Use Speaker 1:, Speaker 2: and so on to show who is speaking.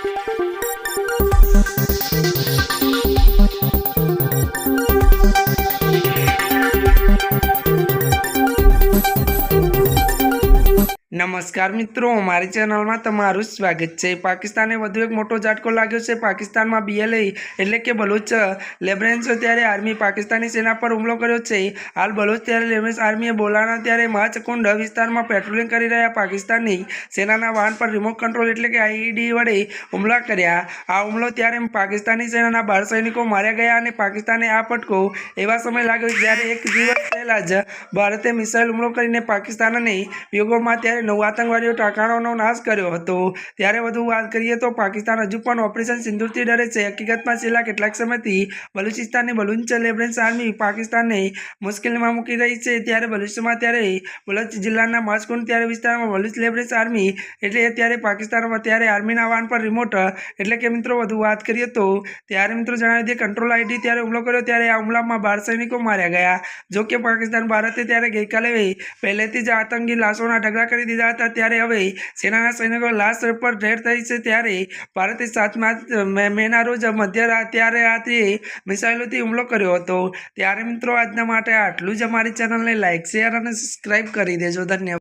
Speaker 1: Thank you. નમસ્કાર મિત્રો, મારી ચેનલમાં તમારું સ્વાગત છે. પાકિસ્તાને વધુ એક મોટો ઝાટકો લાગ્યો છે. પાકિસ્તાનમાં બીએલએ એટલે કે બલોચ લેબરેન્સ ત્યારે આર્મી પાકિસ્તાની સેના પર હુમલો કર્યો છે. હાલ બલોચ ત્યારે લેબરેન્સ આર્મીએ બોલાના ત્યારે માચકુંડ વિસ્તારમાં પેટ્રોલિંગ કરી રહ્યા પાકિસ્તાની સેનાના વાહન પર રિમોટ કંટ્રોલ એટલે કે આઈઈડી વડે હુમલા કર્યા. આ હુમલો ત્યારે પાકિસ્તાની સેનાના બાર સૈનિકો માર્યા ગયા અને પાકિસ્તાને આ પટકો એવા સમય લાગ્યો જ્યારે એક દિવસ પહેલાં જ ભારતે મિસાઇલ હુમલો કરીને પાકિસ્તાનને યોગોમાં ત્યારે નવ આતંકવાદીઓ ઠેકાણાનો નાશ કર્યો હતો. ત્યારે વધુ વાત કરીએ તો પાકિસ્તાન હજુ પણ ઓપરેશન સિંદૂરથી ડરે છે. હકીકતમાં છેલ્લા કેટલાક સમયથી બલુચિસ્તાનની બલુચ લેબરેન્સ આર્મી પાકિસ્તાનને મુશ્કેલીમાં મૂકી રહી છે. ત્યારે બલુચમાં ત્યારે બલુચ જિલ્લાના માસકુન ત્યારે વિસ્તારમાં બલુચ લેબરેન્સ આર્મી એટલે ત્યારે પાકિસ્તાનમાં ત્યારે આર્મીના વાહન પર રિમોટ એટલે કે મિત્રો વધુ વાત કરીએ તો ત્યારે મિત્રો જણાવી દઈએ કંટ્રોલ આઈડી ત્યારે હુમલો કર્યો ત્યારે આ હુમલામાં બાર સૈનિકો માર્યા ગયા. જોકે પાકિસ્તાન ભારતે ત્યારે ગઈકાલે પહેલેથી જ આતંકી લાશોના ઢગલા કરી દીધા હતા ત્યારે હવે સેનાના સૈનિકો લાશ પર ઢેર થઈ છે ત્યારે ભારતે સાતમા મેના રોજ મધ્ય ત્યારે રાત્રે મિસાઇલોથી હુમલો કર્યો હતો. ત્યારે મિત્રો, આજના માટે આટલું જ. અમારી ચેનલને લાઇક શેર અને સબસ્ક્રાઈબ કરી દેજો. ધન્યવાદ.